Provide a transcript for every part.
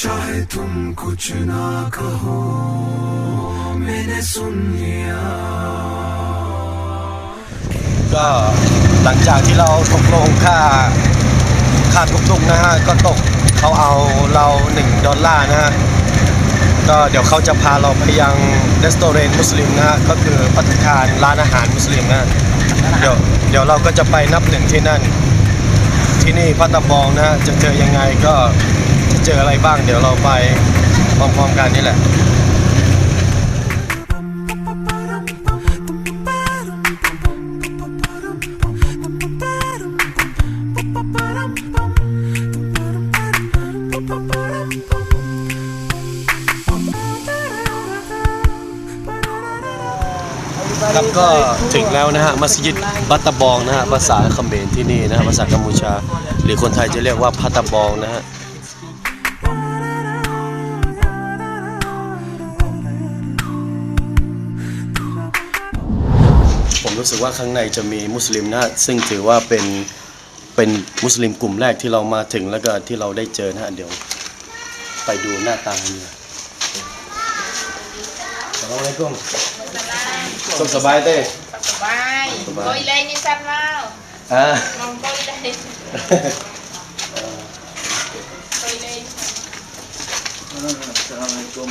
चाहे तुम कुछ ना कहो मैंने सुन लिया ก็หลังจากที่เราตกลงค่าค่าทุกๆนะฮะ ก็ตกเขาเอาเรา 1 ดอลลาร์นะฮะ ก็เดี๋ยวเขาจะพาเราไปยังรีสตอเรนต์มุสลิมนะฮะ ก็คือพัตตาคารร้านอาหารมุสลิมนะฮะเดี๋ยวเดี๋ยวเราก็จะไปนับหนึ่งที่นั่น ที่นี่พัตตาบองนะฮะ จะเจอยังไงก็จะ เจออะไรบ้าง เดี๋ยวเราไปพร้อมๆกันนี่แหละครับก็ถึงแล้วนะฮะมัสยิดบัตตบองนะฮะภาษาเขมรที่นี่นะฮะภาษากัมพูชา หรือคนไทยจะเรียกว่าพัตตบองนะฮะ รู้สึกว่าข้างในจะมีมุสลิมนะซึ่งถือว่าเป็นเป็นมุสลิมกลุ่มแรกที่เรามาถึงแล้วก็ที่เราได้เจอนะเดี๋ยวไปดูหน้าตาเนี่ยสวัสดีคุณบายสบายเต้สบายโอยเลยนี่สั้นมากอ่ามองโอยเลยโอยเลยสวัสดีคุณ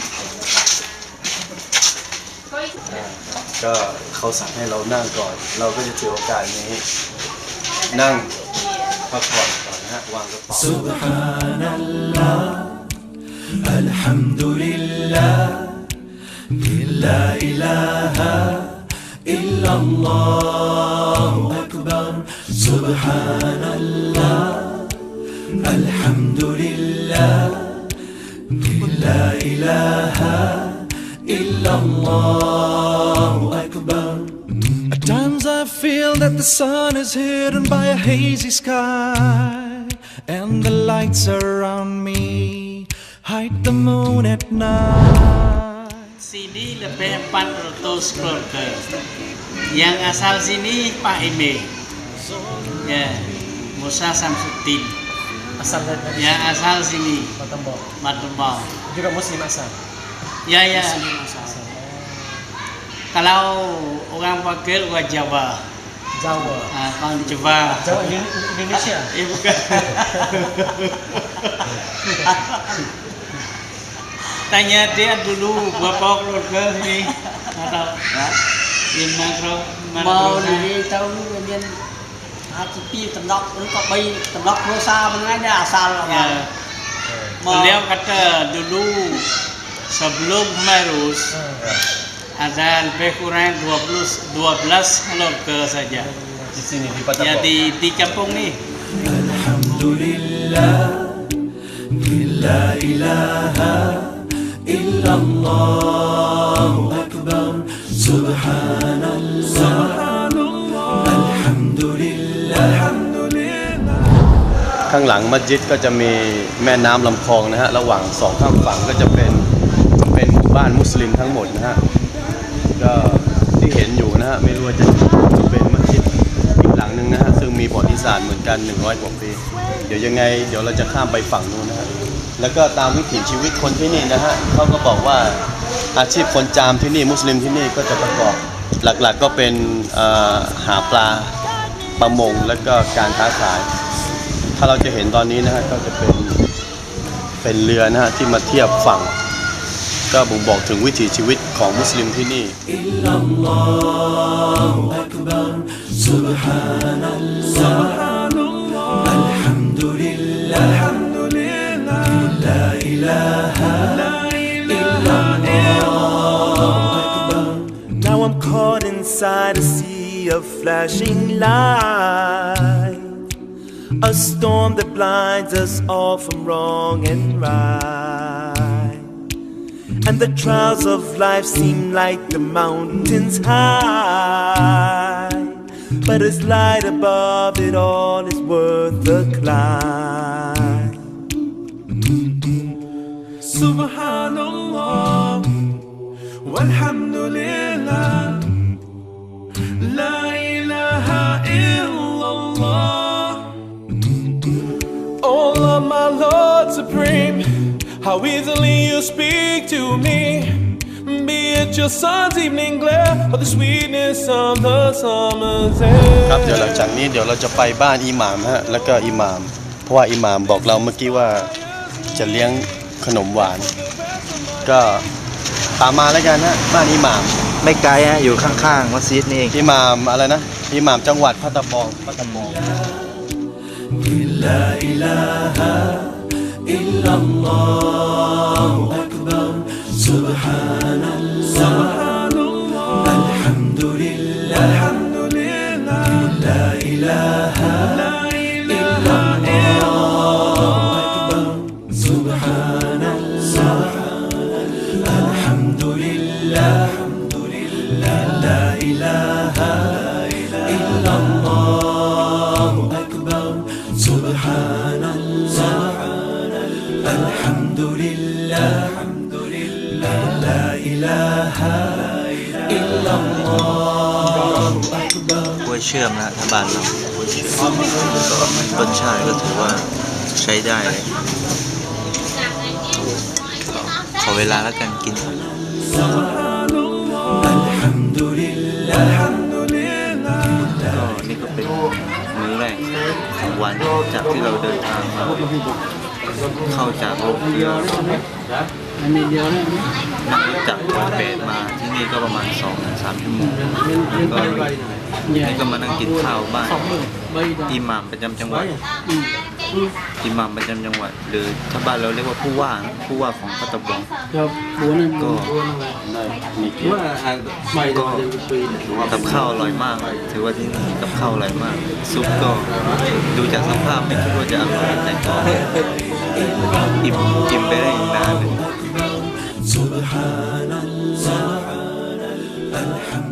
ก็เขาสั่งให้เรานั่งก่อน เราก็จะถือโอกาสนี้ นั่งพักผ่อนก่อนนะฮะวางกระเป๋า سبحان الله الحمد لله لا إله إلا الله أكبر سبحان الله الحمد لله لا إله إلا الله that the sun is hidden by a hazy sky, and the lights around me hide the moon at night. Sini lebih 400 keluarga. Yang asal sini Pak Ime. Ya, Musa Samsudin. asal dari Yang asal sini Batambo Matembang. juga muslim asal Ya ya. Kalau orang panggil orang Jawa, Jawa. Ah, kan di Jawa. Jawa Indonesia. Ah, iya bukan. Tanya dia dulu bapak keluarga ini, Atau makro mau dari tahun kemudian hati ah, pi tembak lu bayi terdak dosa mengada asal ya. Beliau kata dulu sebelum Merus hmm. ada lebih kurang 20 12 keluarga saja di sini di Patapon. Ya di di kampung nih. Alhamdulillah la ilaha illallah akbar subhanallah subhanallah alhamdulillah alhamdulillah ข้างหลังมัสยิดก็จะมีแม่น้ำลำคลองนะฮะระหว่างสองข้างฝั่งก็จะเป็นเป็นหมู่บ้านมุสลิมทั้งหมดนะฮะก็ ที่เห็นอยู่นะฮะไม่รู้ว่าจะเป็นมัสยิดอีกหลังหนึ่งนะฮะซึ่งมีประวัติศาสตร์เหมือนกัน 100กว่าปีเดี๋ยวยังไงเดี๋ยวเราจะข้ามไปฝั่งนู้นนะฮะแล้วก็ตามวิถีชีวิตคนที่นี่นะฮะเขาก็บอกว่าอาชีพคนจามที่นี่มุสลิมที่นี่ก็จะประกอบหลักๆก็เป็นหาปลาประมงแล้วก็การค้าขาย ถ้าเราจะเห็นตอนนี้นะฮะก็จะเป็นเป็นเรือนะฮะที่มาเทียบฝั่ง ก็บ่งบอกถึงวิถีชีวิตของมุสลิมที่นี่ Now I'm caught inside a sea of flashing light A storm that blinds us all from wrong and right And the trials of life seem like the mountains high. But its light above it all is worth the climb. Subhanallah Walhamdulillah La ilaha illallah Oh Lord, my Lord supreme, How easily you speak to me. Be it your sun's evening glare or the sweetness of the summer's air. ครับเดี๋ยวหลังจากนี้เดี๋ยวเราจะไปบ้านอิหม่ามฮะแล้วก็อิหม่าม เพราะว่าอิหม่ามบอกเราเมื่อกี้ว่าจะเลี้ยงขนมหวาน ก็ตามมาแล้วกันฮะบ้านอิหม่ามไม่ไกลฮะอยู่ข้างๆมัสยิดนี่เอง อิหม่ามอะไรนะอิหม่ามจังหวัดพัตตาบองพัตตาบอง إلا الله أكبر. سبحان الله. لله الحمد لله لا إله إلا الله أكبر กล้วยเชื่อมนะถ้าบ้านเรากล้วยเชื่อมรสชาติก็ถือว่าใช้ได้เลยขอเวลาแล้วกันกิน الحمد لله الحمد لله ก็นี่ก็เป็นมื้อแรกของวันจากที่เราเดินทางมา เข้าจากโรงเรือนั่งรถจากปอยเปตมาที่นี่ก็ประมาณ2อถึงสชั่วโมงแล้วก็นี่ก็มานั่งกินข้าวบ้านอิหม่ามประจำจังหวัดอิหม่ามประจำจังหวัด หรือถ้าบ้านเราเรียกว่าผู้ว่านะผู้ว่าของพัตตาบองก็ ก็กับข้าวอร่อยมากเลยถือว่าที่นี่กับข้าวอร่อยมาก ซุปก็ดูจากสภาพไม่คิดว่าจะอร่อยแต่ก็อิ่มอิ่มไปได้อีกนานเลย سبحان الله الحمد